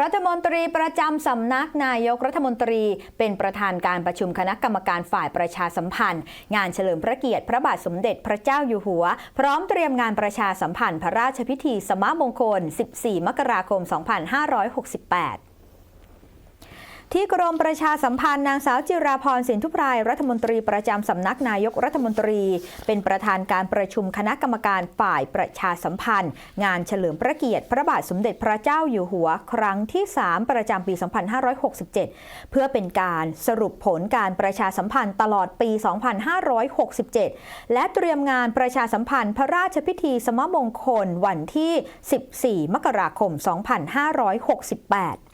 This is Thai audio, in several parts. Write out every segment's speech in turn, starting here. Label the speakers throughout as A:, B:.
A: รัฐมนตรีประจำสำนักนายกรัฐมนตรีเป็นประธานการประชุมคณะกรรมการฝ่ายประชาสัมพันธ์ งานเฉลิมพระเกียรติพระบาทสมเด็จพระเจ้าอยู่หัว พร้อมเตรียมงานประชาสัมพันธ์พระราชพิธีสมมงคล 14 มกราคม 2568 ที่กรมประชาสัมพันธ์นางสาวจิราพรสินทุพรายรัฐมนตรีประจำสำนักนายกรัฐมนตรี เป็นประธานการประชุมคณะกรรมการฝ่ายประชาสัมพันธ์ งานเฉลิมพระเกียรติ พระบาทสมเด็จพระเจ้าอยู่หัว ครั้งที่ 3 ประจำปี 2567 เพื่อเป็นการสรุปผลการประชาสัมพันธ์ตลอดปี 2567 และเตรียมงานประชาสัมพันธ์พระราชพิธีสมมงคลวันที่ 14 มกราคม 2568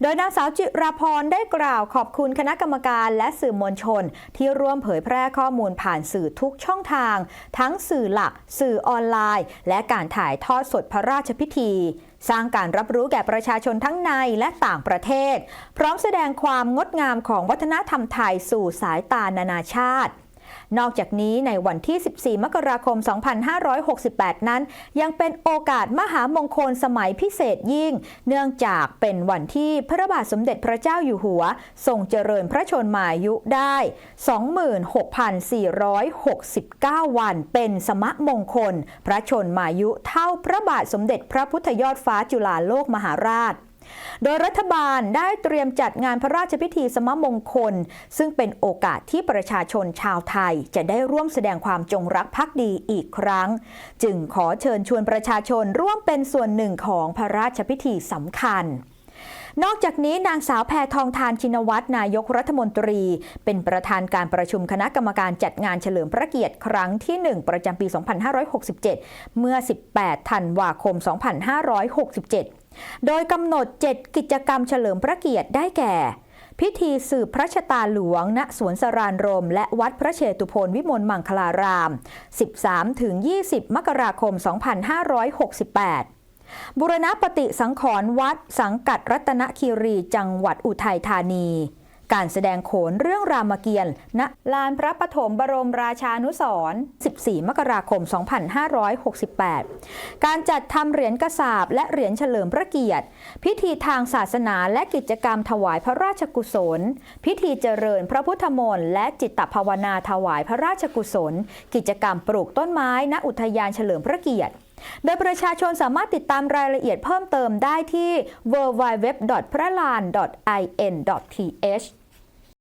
A: โดยนางสาวจิราพรได้กล่าวขอบคุณคณะกรรมการและสื่อมวลชน ที่ร่วมเผยแพร่ข้อมูลผ่านสื่อทุกช่องทาง ทั้งสื่อหลัก สื่อออนไลน์ และการถ่ายทอดสดพระราชพิธี สร้างการรับรู้แก่ประชาชนทั้งในและต่างประเทศ พร้อมแสดงความงดงามของวัฒนธรรมไทยสู่สายตานานาชาติ นอกจากนี้ในวันที่ 14 มกราคม 2568 นั้น ยังเป็นโอกาสมหามงคลสมัยพิเศษยิ่ง เนื่องจากเป็นวันที่พระบาทสมเด็จพระเจ้าอยู่หัว ทรงเจริญพระชนมายุได้ 26,469 วัน เป็นสมะมงคล พระชนมายุเท่าพระบาทสมเด็จพระพุทธยอดฟ้าจุฬาโลกมหาราช โดยรัฐบาลได้เตรียมจัดงานพระราชพิธีสมมงคล ซึ่งเป็นโอกาสที่ประชาชนชาวไทย จะได้ร่วมแสดงความจงรักภักดีอีกครั้ง จึงขอเชิญชวนประชาชนร่วมเป็นส่วนหนึ่งของพระราชพิธีสำคัญนอกจากนี้นางสาวแพทองทานชินวัตรนายกรัฐมนตรี เป็นประธานการประชุมคณะกรรมการจัดงานเฉลิมพระเกียรติครั้งที่ 1 ประจำปี 2567 เมื่อ 18 ธันวาคม 2567 โดยกำหนด 7 กิจกรรมเฉลิมพระเกียรติได้แก่ พิธีสืบพระชะตาหลวง ณสวนสรานรม และวัดพระเชตุพนวิมลมังคลาราม 13-20 มกราคม 2568บุรณปฏิสังขรณ์วัดสังกัดรัตนคีรีจังหวัดอุทัยธานี การแสดงโขนเรื่องรามเกียรติ์ณลานพระปฐมบรมราชานุสรณ์14 มกราคม 2568 การจัดทำเหรียญกระสาบและเหรียญเฉลิมพระเกียรติ พิธีทางศาสนาและกิจกรรมถวายพระราชกุศล พิธีเจริญพระพุทธมนต์และจิตตภาวนาถวายพระราชกุศล กิจกรรมปลูกต้นไม้ณอุทยานเฉลิมพระเกียรติโดยประชาชนสามารถติดตามรายละเอียดเพิ่มเติมได้ที่ www.pralan.in.th